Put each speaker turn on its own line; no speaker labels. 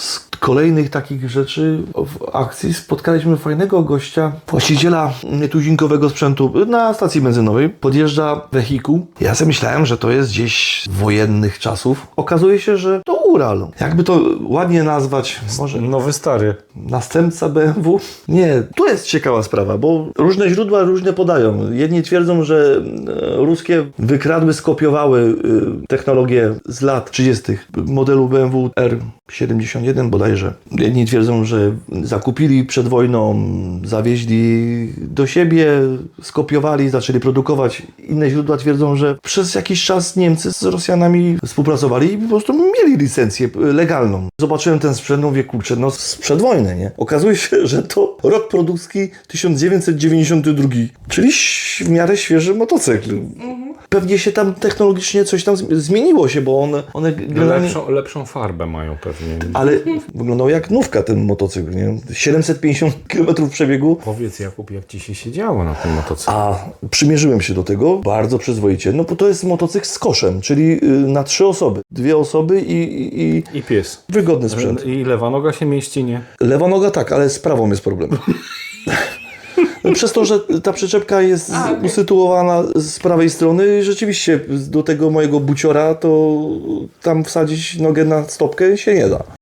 Z kolejnych takich rzeczy w akcji spotkaliśmy fajnego gościa, właściciela nietuzinkowego sprzętu na stacji benzynowej. Podjeżdża wehikuł. Ja sobie myślałem, że to jest gdzieś wojennych czasów. Okazuje się, że to Ural. Jakby to ładnie nazwać, może
Nowy stary.
następca BMW? Nie, tu jest ciekawa sprawa, bo różne źródła różne podają. Jedni twierdzą, że e, ruskie wykradły, skopiowały e, technologię z lat 30. modelu BMW R71 bodajże. Jedni twierdzą, że zakupili przed wojną, zawieźli do siebie, skopiowali, zaczęli produkować. Inne źródła twierdzą, że przez jakiś czas Niemcy z Rosjanami współpracowali i po prostu mieli licencję e, legalną. Zobaczyłem ten sprzęt, mówię, kurczę, no sprzed wojny, nie? Okazuje się, że to rok produkcji 1992, czyli w miarę świeży motocykl. Pewnie się tam technologicznie coś tam zmieniło się, bo one, one generalnie...
Lepszą, lepszą farbę mają pewnie.
Ale wyglądał jak nówka ten motocykl, nie? 750 km przebiegu.
Powiedz Jakub, jak ci się siedziało na tym motocyklu?
A przymierzyłem się do tego bardzo przyzwoicie. No bo to jest motocykl z koszem, czyli y, na trzy osoby. Dwie osoby i, i, i
I pies.
wygodny sprzęt.
I lewa noga się mieści, nie?
Lewa noga tak, ale z prawą jest problem. Przez to, że ta przyczepka jest usytuowana z prawej strony, rzeczywiście do tego mojego buciora to tam wsadzić nogę na stopkę się nie da.